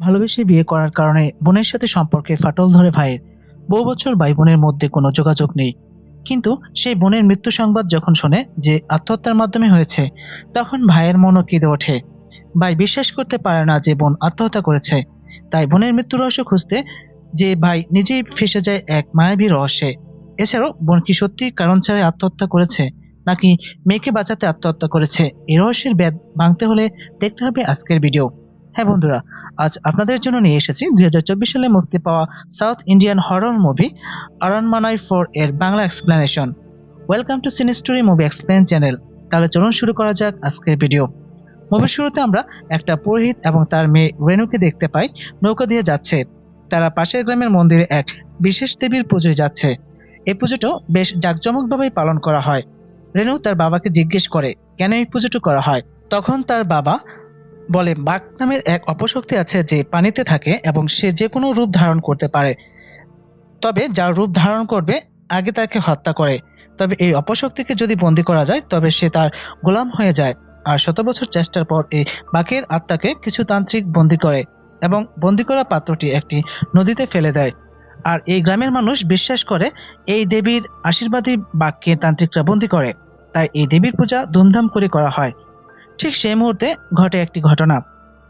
ভালোবেসে বিয়ে করার কারণে বোনের সাথে সম্পর্কে ফাটল ধরে ভাইয়ের বহু বছর ভাই বোনের মধ্যে কোনো যোগাযোগ নেই। কিন্তু সেই বোনের মৃত্যু সংবাদ যখন শোনে যে আত্মহত্যার মাধ্যমে হয়েছে, তখন ভাইয়ের মনও কেঁদে ওঠে। ভাই বিশ্বাস করতে পারে না যে বোন আত্মহত্যা করেছে। তাই বোনের মৃত্যু রহস্য খুঁজতে যে ভাই নিজেই ফেসে যায় এক মায়াবী রহস্যে। এছাড়াও, বোন কি সত্যি কারণ ছাড়াই আত্মহত্যা করেছে, নাকি মেয়েকে বাঁচাতে আত্মহত্যা করেছে? এই রহস্যের ব্যাদ ভাঙতে হলে দেখতে হবে আজকের ভিডিও। হ্যাঁ বন্ধুরা, আজ আপনাদের জন্য নিয়ে এসেছি দুই হাজার চব্বিশ সালে মুক্তি পাওয়া south Indian horror movie Aranmanai four এর Bangla explanation. Welcome to cine story movie explain channel. তাহলে চলুন শুরু করা যাক আজকের ভিডিও। মুভির শুরুতে আমরা একটা পুরোহিত এবং তার মেয়ে রেণুকে দেখতে পাই, নৌকা দিয়ে যাচ্ছে। তারা পাশের গ্রামের মন্দিরে এক বিশেষ দেবীর পুজোয় যাচ্ছে। এই পুজোটাও বেশ জাঁকজমকভাবেই পালন করা হয়। রেণু তার বাবাকে জিজ্ঞেস করে, কেন এই পুজোটা করা হয়? তখন তার বাবা বলে, বাঘ নামের এক অপশক্তি আছে যে পানিতে থাকে এবং সে যে কোনো রূপ ধারণ করতে পারে। তবে যার রূপ ধারণ করবে, আগে তাকে হত্যা করে। তবে এই অপশক্তিকে যদি বন্দি করা যায়, তবে সে তার গোলাম হয়ে যায়। আর শত বছর চেষ্টার পর এই বাঘের আত্মাকে কিছু তান্ত্রিক বন্দি করে এবং বন্দি করা পাত্রটি একটি নদীতে ফেলে দেয়। আর এই গ্রামের মানুষ বিশ্বাস করে, এই দেবীর আশীর্বাদী বাঘকে তান্ত্রিকরা বন্দি করে। তাই এই দেবীর পূজা ধুমধাম করে করা হয়। ঠিক সেই মুহূর্তে ঘটে একটি ঘটনা।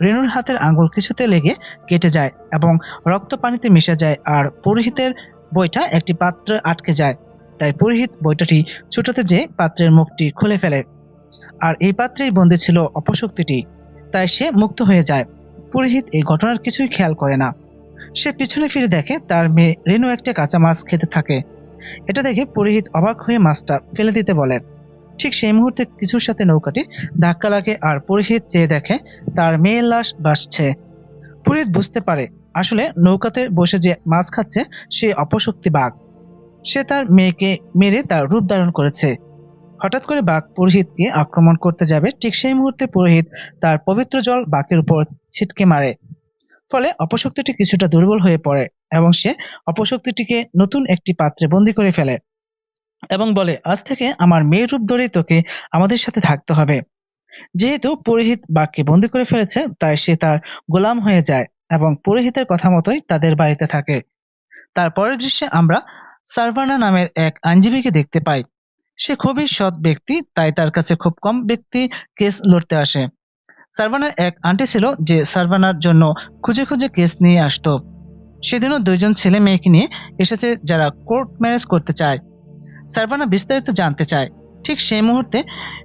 রেণুর হাতের আঙ্গুল কিছুতে লেগে কেটে যায় এবং রক্ত পানিতে মিশে যায় আর পুরোহিতের বইটা একটি পাত্রে আটকে যায়। তাই পুরোহিত বইটাটি ছুটাতে যেয়ে পাত্রের মুখটি খুলে ফেলে। আর এই পাত্রেই বন্দী ছিল অপশক্তিটি। তাই সে মুক্ত হয়ে যায়। পুরোহিত এই ঘটনার কিছুই খেয়াল করে না। সে পিছনে ফিরে দেখে তার মেয়ে রেণু একটা কাঁচা মাছ খেতে থাকে। এটা দেখে পুরোহিত অবাক হয়ে মাছটা ফেলে দিতে বলে। ঠিক সেই মুহূর্তে কিছুর সাথে নৌকাটি ধাক্কা লাগে আর পুরোহিত চেয়ে দেখে তার মেয়ের লাশ বাসছে পুরোহিত বুঝতে পারে আসলে নৌকাতে বসে যে মাছ খাচ্ছে সে অপশক্তি বাঘ। সে তার মেয়েকে মেরে তার রূপ ধারণ করেছে। হঠাৎ করে বাঘ পুরোহিতকে আক্রমণ করতে যাবে, ঠিক সেই মুহূর্তে পুরোহিত তার পবিত্র জল বাঘের উপর ছিটকে মারে। ফলে অপশক্তিটি কিছুটা দুর্বল হয়ে পড়ে এবং সে অপশক্তিটিকে নতুন একটি পাত্রে বন্দি করে ফেলে। এবং বলে, আজ থেকে আমার মেয়ের রূপ ধরেই তোকে আমাদের সাথে থাকতে হবে। যেহেতু পুরোহিত বাঘকে বন্দি করে ফেলেছে, তাই সে তার গোলাম হয়ে যায় এবং পুরোহিতের কথা মতোই তাদের বাড়িতে থাকে। তারপরের দৃশ্যে আমরা সার্ভানা নামের এক আইনজীবীকে দেখতে পাই। সে খুবই সৎ ব্যক্তি, তাই তার কাছে খুব কম ব্যক্তি কেস লড়তে আসে। সার্ভানার এক আন্টি ছিল যে সার্ভানার জন্য খুঁজে খুঁজে কেস নিয়ে আসতো। সেদিনও দুইজন ছেলে মেয়েকে নিয়ে এসেছে যারা কোর্ট ম্যারেজ করতে চায়। সার্ভানা বিস্তারিত জানতে চায়। ঠিক সেই মুহূর্তে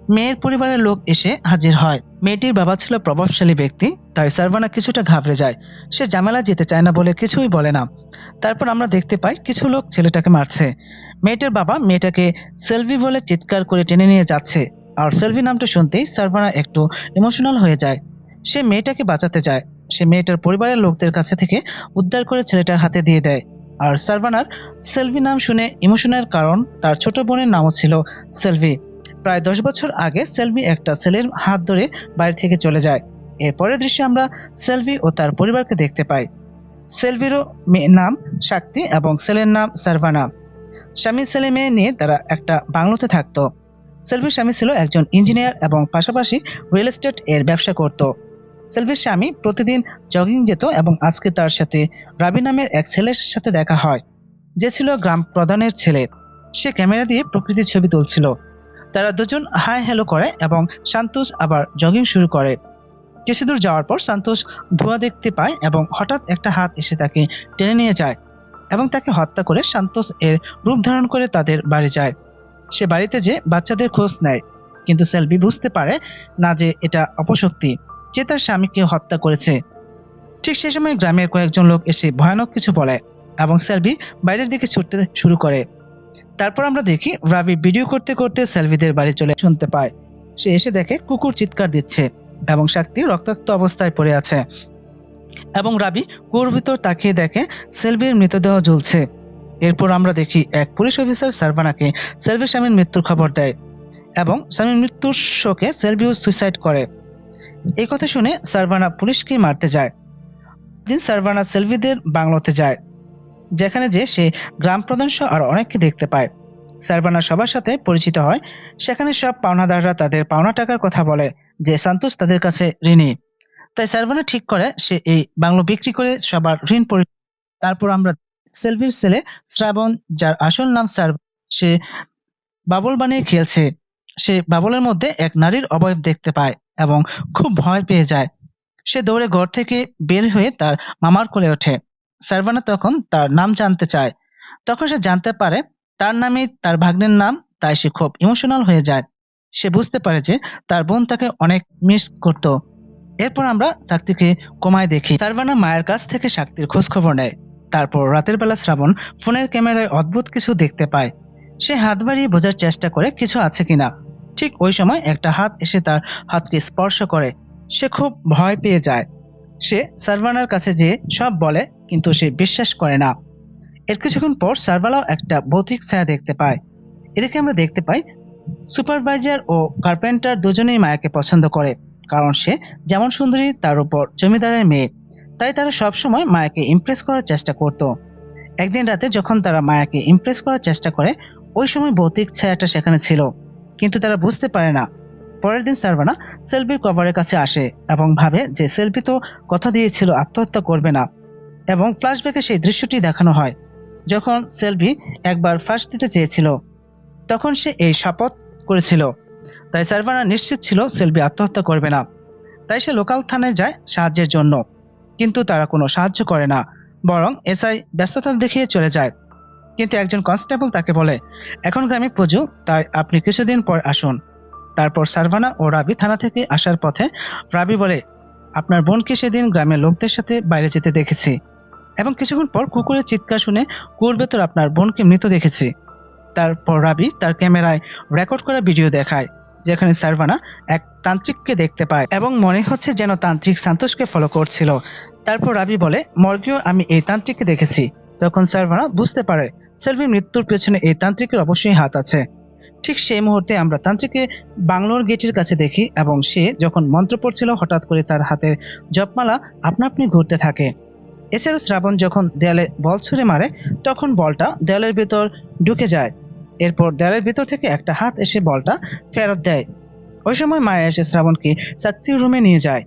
মেয়ের পরিবারের লোক এসে হাজির হয়। মেয়েটির বাবা ছিল প্রভাবশালী ব্যক্তি, তাই সার্ভানা কিছুটা ঘাবড়ে যায়। সে ঝামেলা যেতে চায় না বলে কিছুই বলে না। তারপর আমরা দেখতে পাই কিছু লোক ছেলেটাকে মারছে। মেয়েটার বাবা মেয়েটাকে সেলভি বলে চিৎকার করে টেনে নিয়ে যাচ্ছে। আর সেলভি নামটা শুনতেই সার্ভানা একটু ইমোশনাল হয়ে যায়। সে মেয়েটাকে বাঁচাতে যায়। সে মেয়েটার পরিবারের লোকদের কাছে থেকে উদ্ধার করে ছেলেটার হাতে দিয়ে দেয়। আর সার্ভানার সেলভি নাম শুনে ইমোশনের কারণ তার ছোট বোনের নামও ছিল সেলভি। প্রায় দশ বছর আগে সেলভি একটা ছেলের হাত ধরে বাড়ি থেকে চলে যায়। এরপরের দৃশ্যে আমরা সেলভি ও তার পরিবারকে দেখতে পাই। সেলভিরও মেয়ের নাম শাক্তি এবং ছেলের নাম সার্ভানা স্বামী ছেলে মেয়ে নিয়ে তারা একটা বাংলোতে থাকতো। সেলভির স্বামী ছিল একজন ইঞ্জিনিয়ার এবং পাশাপাশি রিয়েল এস্টেট এর ব্যবসা করত। সেলভির স্বামী প্রতিদিন জগিং যেত এবং আজকে তার সাথে রাবি নামের এক ছেলের সাথে দেখা হয়। যে ছিল গ্রাম প্রধানের ছেলে। সে ক্যামেরা দিয়ে প্রকৃতির ছবি তুলছিল। তারা দুজন হাই হ্যালো করে এবং সান্তোষ আবার জগিং শুরু করে। কিছু দূর যাওয়ার পর সান্তোষ ধোঁয়া দেখতে পায় এবং হঠাৎ একটা হাত এসে তাকে টেনে নিয়ে যায় এবং তাকে হত্যা করে সান্তোষ এর রূপ ধারণ করে তাদের বাড়ি যায়। সে বাড়িতে যে বাচ্চাদের খোঁজ নেয়, কিন্তু সেলভি বুঝতে পারে না যে এটা অপশক্তি। যে তার স্বামীকে হত্যা করেছে। ঠিক সেই সময় গ্রামের কয়েকজন লোক এসে ভয়ানক কিছু বলে এবং সেলভি বাইরের দিকে ছুটতে শুরু করে। তারপর আমরা দেখি রাবি ভিডিও করতে করতে সেলভিদের বাড়ি চলে শুনতে পায়। সে এসে দেখে কুকুর চিৎকার দিচ্ছে এবং শাক্তি রক্তাক্ত অবস্থায় পড়ে আছে। এবং রাবি কুয়োর ভিতর তাকিয়ে দেখে সেলভির মৃতদেহ ঝুলছে এরপর আমরা দেখি এক পুলিশ অফিসার সার্ভানাকে সেলভির স্বামীর মৃত্যুর খবর দেয় এবং স্বামীর মৃত্যুর শোকে সেলভিও সুইসাইড করে। এই কথা শুনে সার্ভানা পুলিশকে মারতে যায়। দিন সার্ভানা সেলভিদের বাংলোতে যায়, যেখানে যে সে গ্রাম প্রধান সহ আরও অনেককে দেখতে পায়। সার্ভানা সবার সাথে পরিচিত হয়, সেখানে সব পাওনাদাররা তাদের পাওনা টাকার কথা বলে, যে সান্তোষ তাদের কাছে ঋণী। তাই সারভানা ঠিক করে সে এই বাংলো বিক্রি করে সবার ঋণ পরি- তারপর আমরা সেলভির ছেলে শ্রাবণ, যার আসল নাম সার, সে বাবল বানিয়ে খেলছে। সে বাবলের মধ্যে এক নারীর অবয়ব দেখতে পায়। এবং খুব ভয় পেয়ে যায়। সে দৌড়ে ঘর থেকে বের হয়ে তার মামার কোলে ওঠে। সারভানা তখন তার নাম জানতে চায়। তখন সে জানতে পারে তার নামই তার ভাগ্নের নাম, তাই সে খুব ইমোশনাল হয়ে যায়। সে বুঝতে পারে যে তার বোন তাকে অনেক মিস করত। এরপর আমরা শক্তিকে কমায় দেখি। সারভানা মায়ের কাছ থেকে শক্তির খোঁজ খবর নেয়। তারপর রাতের বেলা শ্রাবণ ফোনের ক্যামেরায় অদ্ভুত কিছু দেখতে পায়। সে হাত বাড়িয়ে বোঝার চেষ্টা করে কিছু আছে কিনা। ঠিক ওই সময় একটা হাত এসে তার হাতকে স্পর্শ করে। সে খুব ভয় পেয়ে যায়। সে সারভানার কাছে যেয়ে সব বলে, কিন্তু সে বিশ্বাস করে না। এর কিছুক্ষণ পর সারভালাও একটা ভৌতিক ছায়া দেখতে পায়। এদিকে আমরা দেখতে পাই, সুপারভাইজার ও কার্পেন্টার দুজনেই মায়াকে পছন্দ করে, কারণ সে যেমন সুন্দরী, তার উপর জমিদারের মেয়ে। তাই তারা সবসময় মায়াকে ইমপ্রেস করার চেষ্টা করত। একদিন রাতে যখন তারা মায়াকে ইমপ্রেস করার চেষ্টা করে, ওই সময় ভৌতিক ছায়াটা সেখানে ছিল। কিন্তু তারা বুঝতে পারে না। পরের দিন সারভানা সেলভির কভারের কাছে আসে এবং ভাবে যে সেলভি তো কথা দিয়েছিল, আত্মহত্যা করবে না এবং ফ্ল্যাশব্যাকে সেই দৃশ্যটি দেখানো হয়। যখন সেলভি একবার ফাঁস দিতে চেয়েছিল, তখন সে এই শপথ করেছিল। তাই সারভানা নিশ্চিত ছিল সেলভি আত্মহত্যা করবে না। তাই সে লোকাল থানায় যায় সাহায্যের জন্য। কিন্তু তারা কোনো সাহায্য করে না, বরং এসআই ব্যস্ততা দেখিয়ে চলে যায়। কিন্তু একজন কনস্টেবল তাকে বলে, এখন গ্রামে পুজো তাই আপনি কিছুদিন পর আসুন। তারপর সারভানা ও রাবি থানা থেকে আসার পথে রাবি বলে, আপনার বোনকে সেদিন গ্রামের লোকদের সাথে বাইরে যেতে দেখেছি এবং কিছুক্ষণ পর কুকুরের চিৎকার শুনে কুকুর ভেতর আপনার বোনকে মৃত দেখেছি। তারপর রাবি তার ক্যামেরায় রেকর্ড করা ভিডিও দেখায়, যেখানে সারভানা এক তান্ত্রিককে দেখতে পায় এবং মনে হচ্ছে যেন তান্ত্রিক সান্তোষকে ফলো করছিল। তারপর রাবি বলে, মর্গেও আমি এই তান্ত্রিককে দেখেছি। তখন সারভানা বুঝতে পারে সেলভির মৃত্যুর পেছনে এই তান্ত্রিকের অবশ্যই হাত আছে। ঠিক সেই মুহূর্তে আমরা তান্ত্রিককে বাংলোর গেটের কাছে দেখি এবং সে যখন মন্ত্র পড়ছিল, হঠাৎ করে তার হাতের জপমালা আপনা আপনি ঘুরতে থাকে। এছাড়াও শ্রাবণ যখন দেয়ালে বল ছুঁড়ে মারে, তখন বলটা দেয়ালের ভেতর ঢুকে যায়। এরপর দেয়ালের ভেতর থেকে একটা হাত এসে বলটা ফেরত দেয়। ওই সময় মায়া এসে শ্রাবণকে চাকরির রুমে নিয়ে যায়।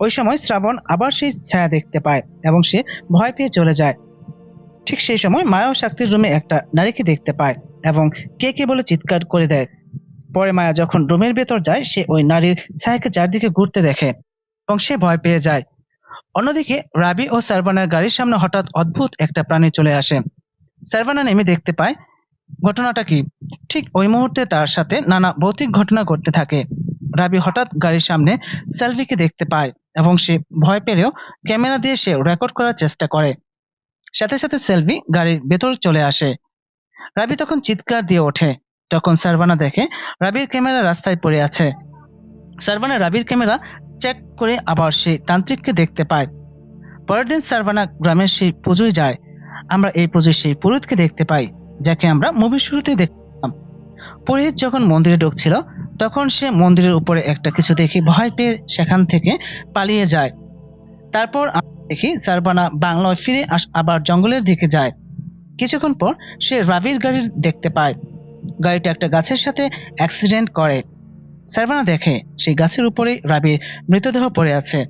ওই সময় শ্রাবণ আবার সেই ছায়া দেখতে পায় এবং সে ভয় পেয়ে চলে যায়। ঠিক সেই সময় মায়া ও শক্তির রুমে একটা নারীকে দেখতে পায় এবং কে কে বলে চিৎকার করে দেয়। পরে মায়া যখন রুমের ভেতর যায়, সে ওই নারীর ছায়াকে চারদিকে ঘুরতে দেখে এবং সে ভয় পেয়ে যায়। অন্যদিকে রাবি ও সারবানার গাড়ির সামনে হঠাৎ অদ্ভুত একটা প্রাণী চলে আসে। সারবানা নেমে দেখতে পায়, ঘটনাটা কি? ঠিক ওই মুহূর্তে তার সাথে নানা ভৌতিক ঘটনা ঘটতে থাকে। রাবি হঠাৎ গাড়ির সামনে সেলভিকে দেখতে পায় এবং সে ভয় পেলেও ক্যামেরা দিয়ে সে রেকর্ড করার চেষ্টা করে। সাথে সাথে সেলভি গাড়ির ভেতর চলে আসে। রাবি তখন চিৎকার দিয়ে ওঠে। তখন সারবানা দেখে রাবির ক্যামেরা রাস্তায় পড়ে আছে। সারবানা রাবির ক্যামেরা চেক করে আবার সেই তান্ত্রিককে দেখতে পায়। পরের দিন সারবানা গ্রামের সেই পুজোয় যায়। আমরা এই পুজোয় সেই পুরোহিতকে দেখতে পাই, যাকে আমরা মুভির শুরুতে দেখতাম পুরোহিত যখন মন্দিরে ঢুকছিল, তখন সে মন্দিরের উপরে একটা কিছু দেখে ভয় পেয়ে সেখান থেকে পালিয়ে যায়। তারপর দেখি সারবানা বাংলায় ফিরে আবার জঙ্গলের দিকে যায়। কিছুক্ষণ পর সে রাবির গাড়ি দেখতে পায়। গাড়িটা একটা গাছের সাথে অ্যাক্সিডেন্ট করে। সারভানা দেখে, সেই গাছের উপরে রাবির মৃতদেহ পড়ে আছে।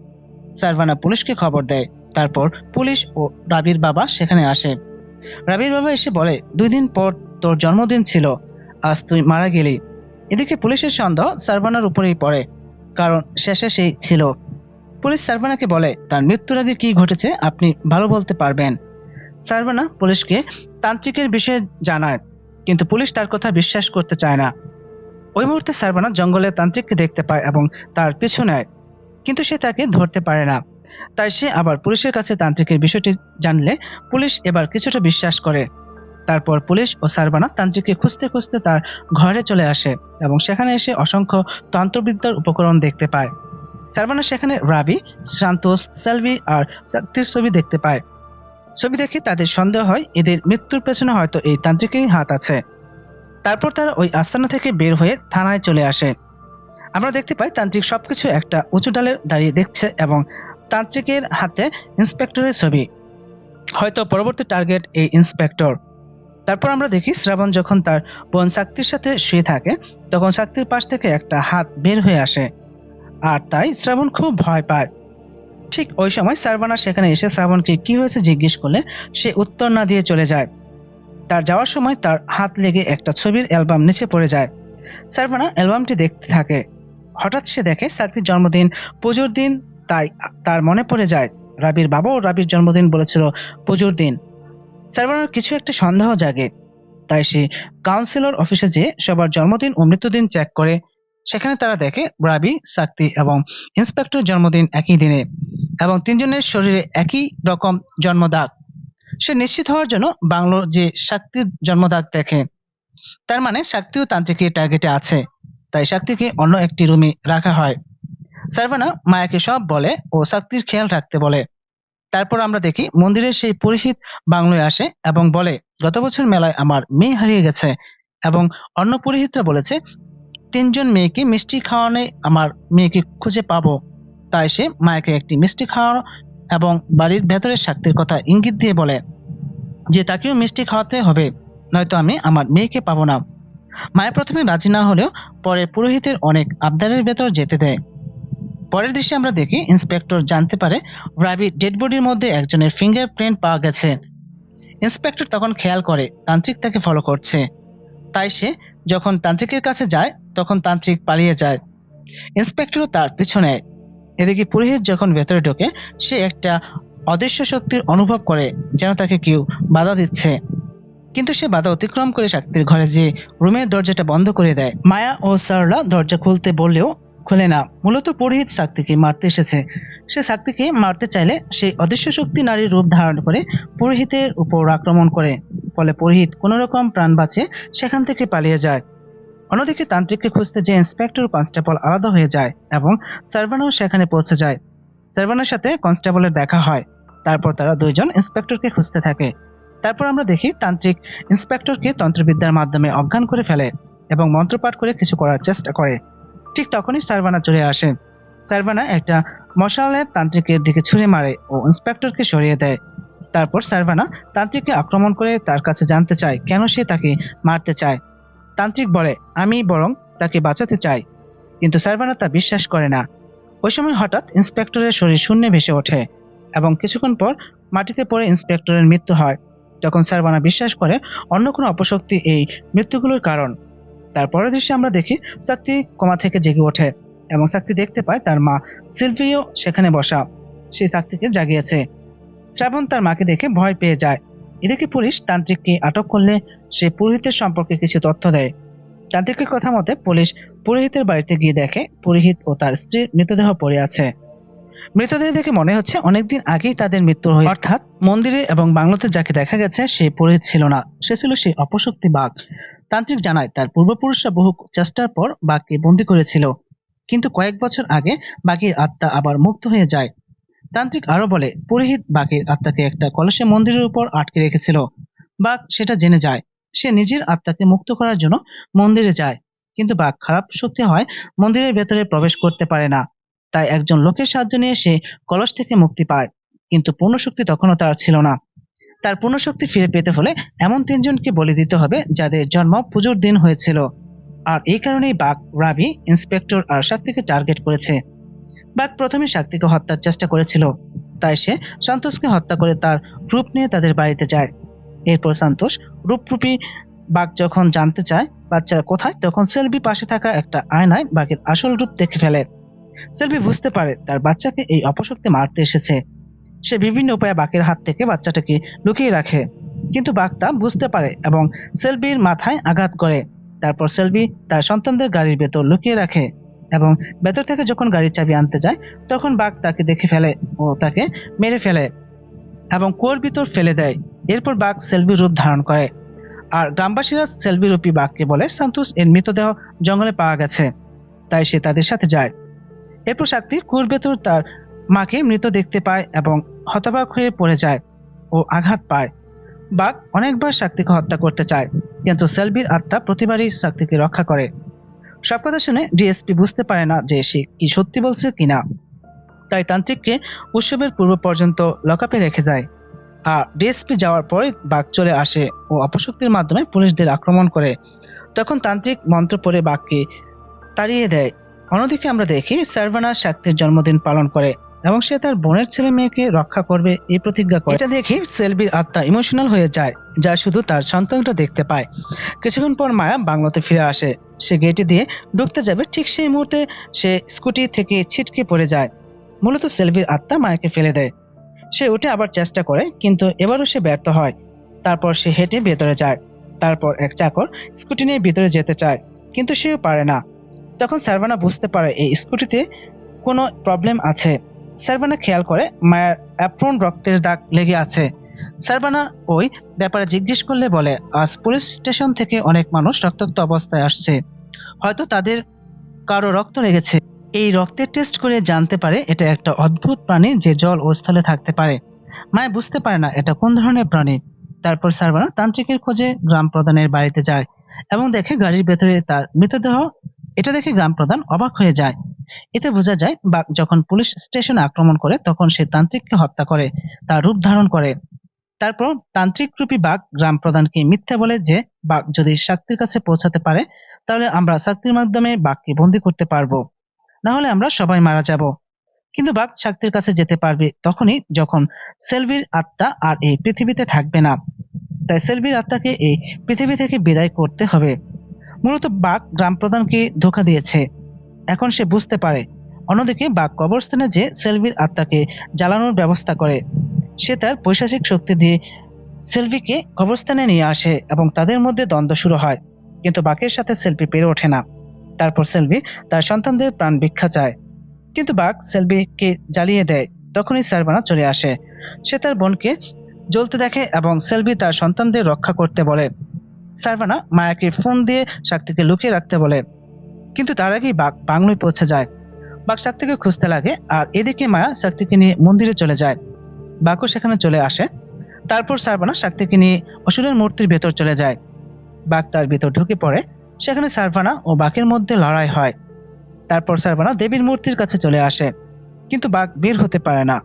সারভানা পুলিশকে খবর দেয়। তারপর পুলিশ ও রাবির বাবা সেখানে আসে। রাবির বাবা এসে বলে, দুই দিন পর তোর জন্মদিন ছিল। আজ তুই মারা গেলি। এদিকে পুলিশের সন্দেহ সারভানার উপরেই পড়ে, কারণ শেষে সেই ছিল। পুলিশ সারভানাকে বলে, তার মৃত্যুর আগে কি ঘটেছে আপনি ভালো বলতে পারবেন? সারভানা পুলিশকে তান্ত্রিকের বিষয়ে জানায়, কিন্তু পুলিশ তার কথা বিশ্বাস করতে চায় না। ওই মুহূর্তে সারবানা জঙ্গলে তান্ত্রিককে দেখতে পায় এবং তার পিছু নেয়, কিন্তু সে তাকে ধরতে পারে না। তাই সে আবার পুলিশের কাছে তান্ত্রিকের বিষয়টি জানলে পুলিশ এবার কিছুটা বিশ্বাস করে। তারপর পুলিশ ও সারবানা তান্ত্রিককে খুঁজতে খুঁজতে তার ঘরে চলে আসে এবং সেখানে এসে অসংখ্য তন্ত্রবিদ্যার উপকরণ দেখতে পায়। সারবানা সেখানে রাবি সান্তোষ সেলভি আর শক্তির ছবি দেখতে পায়। ছবি দেখে তাদের সন্দেহ হয়, এদের মৃত্যুর পেছনে হয়তো এই তান্ত্রিকেরই হাত আছে। তারপর তারা ওই আস্তানা থেকে বের হয়ে থানায় চলে আসে। আমরা দেখতে পাই, তান্ত্রিক সবকিছু একটা উঁচু ডালে দাঁড়িয়ে দেখছে এবং তান্ত্রিকের হাতে ইন্সপেক্টরের ছবি। হয়তো পরবর্তী টার্গেট এই ইন্সপেক্টর। তারপর আমরা দেখি, শ্রাবণ যখন তার বোন শক্তির সাথে শুয়ে থাকে, তখন শক্তির পাশ থেকে একটা হাত বের হয়ে আসে। আর তাই শ্রাবণ খুব ভয় পায়। ঠিক ওই সময় সারবানা সেখানে এসে শ্রাবণকে কি হয়েছে জিজ্ঞেস করলে সে উত্তর না দিয়ে চলে যায়। তার যাওয়ার সময় তার হাত লেগে একটা ছবির অ্যালবাম নিচে পড়ে যায়। সারবানা অ্যালবামটি দেখতে থাকে। হঠাৎ সে দেখে সাকির জন্মদিন, পুজোর দিন, তাই তার মনে পড়ে যায়। রাবির বাবাও রাবির জন্মদিন বলেছিল পুজোর দিন। সারবানার কিছু একটা সন্দেহ জাগে। তাই সে কাউন্সিলর অফিসে যেয়ে সবার জন্মদিন ও মৃত্যুদিন চেক করে। সেখানে তারা দেখে রাবি সাক্তি এবং ইন্সপেক্টর জন্মদিন একই দিনে এবং তিনজনের শরীরে একই রকম জন্মদাগ সে নিশ্চিত হওয়ার জন্য বাংলো যে শাক্তির জন্মদাগ দেখে, তার মানে শাক্তি ও তান্ত্রিকের টার্গেটে আছে, তাই শাক্তিকে অন্য একটি রুমে রাখা হয়। সার্ভানা মায়াকে সব বলে ও শাক্তির খেয়াল রাখতে বলে। তারপর আমরা দেখি মন্দিরের সেই পুরোহিত বাংলোয় আসে এবং বলে, গত বছর মেলায় আমার মেয়ে হারিয়ে গেছে এবং অন্য পুরোহিতরা বলেছে তিনজন মেয়েকে মিষ্টি খাওয়ানে আমার মেয়েকে খুঁজে পাবো। তাই সে মায়াকে একটি মিষ্টি খাওয়ানো এবং বাড়ির ভেতরের শাক্তির কথা ইঙ্গিত দিয়ে বলে যে তাকেও মিষ্টি খাওয়াতে হবে, নয়তো আমি আমার মেয়েকে পাবো না। মায়া প্রথমে রাজি না হলেও পরে পুরোহিতের অনেক আবদারের ভেতর যেতে দেয়। পরের দৃশ্যে আমরা দেখি ইন্সপেক্টর জানতে পারে রাবি ডেড বডির মধ্যে একজনের ফিঙ্গারপ্রিন্ট পাওয়া গেছে। ইন্সপেক্টর তখন খেয়াল করে, তান্ত্রিক তাকে ফলো করছে। তাই সে যখন তান্ত্রিকের কাছে যায়, তখন তান্ত্রিক পালিয়ে যায়। ইন্সপেক্টরও তার পিছু নেয় এদিকে পুরোহিত যখন ভেতরে ঢোকে, সে একটা অদৃশ্য শক্তির অনুভব করে, যেন তাকে কেউ বাধা দিচ্ছে। কিন্তু সে বাধা অতিক্রম করে শক্তির ঘরে যে রুমের দরজাটা বন্ধ করে দেয়। মায়া ও সারলা দরজা খুলতে বললেও খুলে না। মূলত পুরোহিত শক্তিকে মারতে এসেছে। সে শক্তিকে মারতে চাইলে সেই অদৃশ্য শক্তি নারীর রূপ ধারণ করে পুরোহিতের উপর আক্রমণ করে। ফলে পুরোহিত কোনো রকম প্রাণ বাঁচে সেখান থেকে পালিয়ে যায়। অন্যদিকে তান্ত্রিককে খুঁজতে যে ইন্সপেক্টর কনস্টেবল আলাদা হয়ে যায় এবং সার্ভানাও সেখানে পৌঁছে যায়। সার্ভানার সাথে কনস্টেবলের দেখা হয়। তারপর তারা দুইজন ইন্সপেক্টরকে খুঁজতে থাকে। তারপর আমরা দেখি তান্ত্রিক ইন্সপেক্টরকে তন্ত্রবিদ্যার মাধ্যমে অজ্ঞান করে ফেলে এবং মন্ত্রপাঠ করে কিছু করার চেষ্টা করে। ঠিক তখনই সার্ভানা চলে আসে। সার্ভানা একটা মশালের তান্ত্রিকের দিকে ছুঁড়ে মারে ও ইন্সপেক্টরকে সরিয়ে দেয়। তারপর সার্ভানা তান্ত্রিককে আক্রমণ করে তার কাছে জানতে চায়, কেন সে তাকে মারতে চায়। তান্ত্রিক বলে, আমি বরং তাকে বাঁচাতে চাই। কিন্তু সার্ভানা তা বিশ্বাস করে না। ওই সময় হঠাৎ ইন্সপেক্টরের শরীর শূন্যে ভেসে ওঠে এবং কিছুক্ষণ পর মাটিতে পড়ে ইন্সপেক্টরের মৃত্যু হয়। তখন সার্ভানা বিশ্বাস করে, অন্য কোনো অপশক্তি এই মৃত্যুগুলোর কারণ। তারপরের দৃশ্যে আমরা দেখি শক্তি কমা থেকে জেগে ওঠে এবং শক্তি দেখতে পায় তার মা সিলভিও সেখানে বসা। সে শক্তিকে জাগিয়েছে। শ্রাবণ তার মাকে দেখে ভয় পেয়ে যায়। এদিকে পুলিশ তান্ত্রিককে আটক করলে সে পুরোহিতের সম্পর্কে কিছু তথ্য দেয়। তান্ত্রিকের কথা মতে পুলিশ পুরোহিতের বাড়িতে গিয়ে দেখে পুরোহিত ও তার স্ত্রীর মৃতদেহ পড়ে আছে। মৃতদেহ দেখে মনে হচ্ছে অনেকদিন আগেই তাদের মৃত্যু হয়ে অর্থাৎ মন্দিরে এবং বাংলোতে যাকে দেখা গেছে সে পুরোহিত ছিল না। সে ছিল সেই অপশক্তি বাঘ। তান্ত্রিক জানায়, তার পূর্বপুরুষরা বহু চেষ্টার পর বাঘকে বন্দি করেছিল। কিন্তু কয়েক বছর আগে বাঘের আত্মা আবার মুক্ত হয়ে যায়। তান্ত্রিক আরও বলে, পুরোহিত বাঘের আত্মাকে একটা কলসে মন্দিরের উপর আটকে রেখেছিল। বাঘ সেটা জেনে যায়, সে নিজের আত্মাকে মুক্ত করার জন্য মন্দিরে যায়। কিন্তু বাঘ খারাপ শক্তি হয়, মন্দিরের ভেতরে প্রবেশ করতে পারে না। তাই একজন লোকের সাহায্য নিয়ে সে কলস থেকে মুক্তি পায়। কিন্তু পূর্ণ শক্তি তখনও তার ছিল না। তার পূর্ণ শক্তি ফিরে পেতে হলে এমন তিনজনকে বলি দিতে হবে যাদের জন্ম পুজোর দিন হয়েছিল। আর এই কারণেই বাঘ, রাবি, ইন্সপেক্টর আর শাক্তিকে টার্গেট করেছে। বাঘ প্রথমে শাক্তিকে হত্যার চেষ্টা করেছিল। তাই সে সন্তোষকে হত্যা করে তার রূপ নিয়ে তাদের বাড়িতে যায়। এরপর সন্তোষ রূপরূপী বাঘ যখন জানতে চায়, বাচ্চারা কোথায়, তখন সেলবি পাশে থাকা একটা আয়নায় বাঘের আসল রূপ দেখে ফেলে। সেলবি বুঝতে পারে তার বাচ্চাকে এই অপশক্তি মারতে এসেছে। সে বিভিন্ন উপায়ে বাঘের হাত থেকে বাচ্চাটাকে লুকিয়ে রাখে। কিন্তু বাঘ তা বুঝতে পারে এবং সেলবির মাথায় আঘাত করে। তারপর সেলবি তার সন্তানদের গাড়ির ভেতর লুকিয়ে রাখে এবং ভেতর থেকে যখন গাড়ির চাবি আনতে যায়, তখন বাঘ তাকে দেখে ফেলে ও তাকে মেরে ফেলে এবং কুয়োর ভিতর ফেলে দেয়। এরপর বাঘ সেলবি রূপ ধারণ করে। আর গ্রামবাসীরা সেলবি রূপী বাঘকে বলে সান্তোষ এর মৃতদেহ জঙ্গলে পাওয়া গেছে। তাই সে তাদের সাথে যায়। এরপর শাক্তি কুয়োর ভেতর তার মাকে মৃত দেখতে পায় এবং হতবাক হয়ে পড়ে যায় ও আঘাত পায়। বাঘ অনেকবার শাক্তিকে হত্যা করতে চায়, কিন্তু সেলবির আত্মা প্রতিবারই শাক্তিকে রক্ষা করে। সব কথা শুনে ডিএসপি বুঝতে পারে না যে সে কি সত্যি বলছে কিনা তাই তান্ত্রিককে উৎসবের পূর্ব পর্যন্ত লকআপে রেখে দেয় আর ডিএসপি যাওয়ার পরে বাঘ চলে আসে ও অপশক্তির মাধ্যমে পুলিশদের আক্রমণ করে। তখন তান্ত্রিক মন্ত্র পড়ে বাঘকে তাড়িয়ে দেয়। অন্যদিকে আমরা দেখি সার্ভানা শাক্তির জন্মদিন পালন করে। এবং সে তার বোনের ছেলে মেয়েকে রক্ষা করবে, এই প্রতিজ্ঞা করে। এটা দেখে সেলভির আত্মা ইমোশনাল হয়ে যায়, যা শুধু তার সন্তানটা দেখতে পায়। কিছুক্ষণ পর মায়া বাংলাতে ফিরে আসে। সে গেটে দিয়ে ঢুকতে যাবে, ঠিক সেই মুহূর্তে সে স্কুটি থেকে ছিটকে পড়ে যায়। মূলত সেলভির আত্মা মায়াকে ফেলে দেয়। সে উঠে আবার চেষ্টা করে, কিন্তু এবারও সে ব্যর্থ হয়। তারপর সে হেঁটে ভেতরে যায়। তারপর এক চাকর স্কুটি নিয়ে ভিতরে যেতে চায়, কিন্তু সেও পারে না। তখন সার্ভানা বুঝতে পারে, এই স্কুটিতে কোনো প্রবলেম আছে। সার্ভানা খেয়াল করে মায়ের অ্যাপ্রন রক্তের দাগ লেগে আছে। সার্ভানা ওই ব্যাপারে জিজ্ঞেস করলে বলে, আজ পুলিশ স্টেশন থেকে অনেক মানুষ রক্তাক্ত অবস্থায় আসছে। হয়তো তাদের কারও রক্ত লেগেছে। এই রক্তের টেস্ট করে জানতে পারে এটা একটা অদ্ভুত প্রাণী যে জল ও স্থলে থাকতে পারে। মায় বুঝতে পারে না এটা কোন ধরনের প্রাণী। তারপর সার্ভানা তান্ত্রিকের খোঁজে গ্রাম প্রধানের বাড়িতে যায় এবং দেখে গাড়ির ভেতরে তার মৃতদেহ এটা দেখে গ্রাম প্রধান অবাক হয়ে যায়। এতে বোঝা যায়, বাঘ যখন পুলিশ স্টেশনে আক্রমণ করে, তখন সে তান্ত্রিককে হত্যা করে, তার রূপ ধারণ করে। তারপর তান্ত্রিক রূপী বাঘ গ্রাম প্রধানকে মিথ্যা বলে যে, বাঘ যদি শক্তির কাছে পৌঁছাতে পারে, তাহলে আমরা শাক্তির মাধ্যমে বাঘকে বন্দি করতে পারব। না হলে আমরা সবাই মারা যাব। কিন্তু বাঘ শাক্তির কাছে যেতে পারবে তখনই যখন সেলভির আত্মা আর এই পৃথিবীতে থাকবে না। তাই সেলভির আত্মাকে এই পৃথিবী থেকে বিদায় করতে হবে। মূলত বাঘ গ্রাম প্রধানকে ধোকা দিয়েছে। এখন সে বুঝতে পারে। অন্যদিকে বাঘ কবরস্থানে যে সেলভির আত্মাকে জ্বালানোর ব্যবস্থা করে, সে তার পৈশাচিক শক্তি দিয়ে সেলভিকে কবরস্থানে নিয়ে আসে এবং তাদের মধ্যে দ্বন্দ্ব শুরু হয়। কিন্তু বাঘের সাথে সেলফি পেরে ওঠে না। তারপর সেলভি তার সন্তানদের প্রাণ ভিক্ষা চায়। কিন্তু বাঘ সেলভিকে জ্বালিয়ে দেয়। তখনই সার্বানা চলে আসে। সে তার বোনকে জ্বলতে দেখে এবং সেলভি তার সন্তানদের রক্ষা করতে বলে। সার্ভানা মায়াকে ফোন দিয়ে শাক্তিকে লুকিয়ে রাখতে বলে, কিন্তু তার আগেই বাঘ বাংলোয় পৌঁছে যায়। বাঘ শাক্তিকে খুঁজতে লাগে আর এদিকে মায়া শাক্তিকে নিয়ে মন্দিরে চলে যায়। বাঘও সেখানে চলে আসে। তারপর সার্বানা শাক্তিকে নিয়ে অসুরের মূর্তির ভেতর চলে যায়। বাঘ তার ভেতর ঢুকে পড়ে। সেখানে সার্ভানা ও বাঘের মধ্যে লড়াই হয়। তারপর সার্ভানা দেবীর মূর্তির কাছে চলে আসে। কিন্তু বাঘ বের হতে পারে না।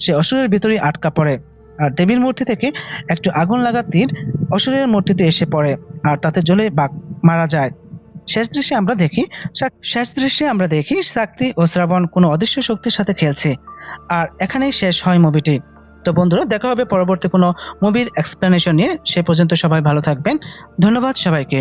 সে অসুরের ভিতরেই আটকা পড়ে। আর দেবীর মূর্তি থেকে একটু আগুন লাগা তীর অসুরের মূর্তিতে এসে পড়ে আর তাতে জ্বলে বাঘ মারা যায়। শেষ দৃশ্যে আমরা দেখি শেষ দৃশ্যে আমরা দেখি শাক্তি ও শ্রাবণ কোনো অদৃশ্য শক্তির সাথে খেলছে আর এখানেই শেষ হয় মুভিটি তো বন্ধুরা, দেখা হবে পরবর্তী কোনো মুভির এক্সপ্লেনেশন নিয়ে। সে পর্যন্ত সবাই ভালো থাকবেন। ধন্যবাদ সবাইকে।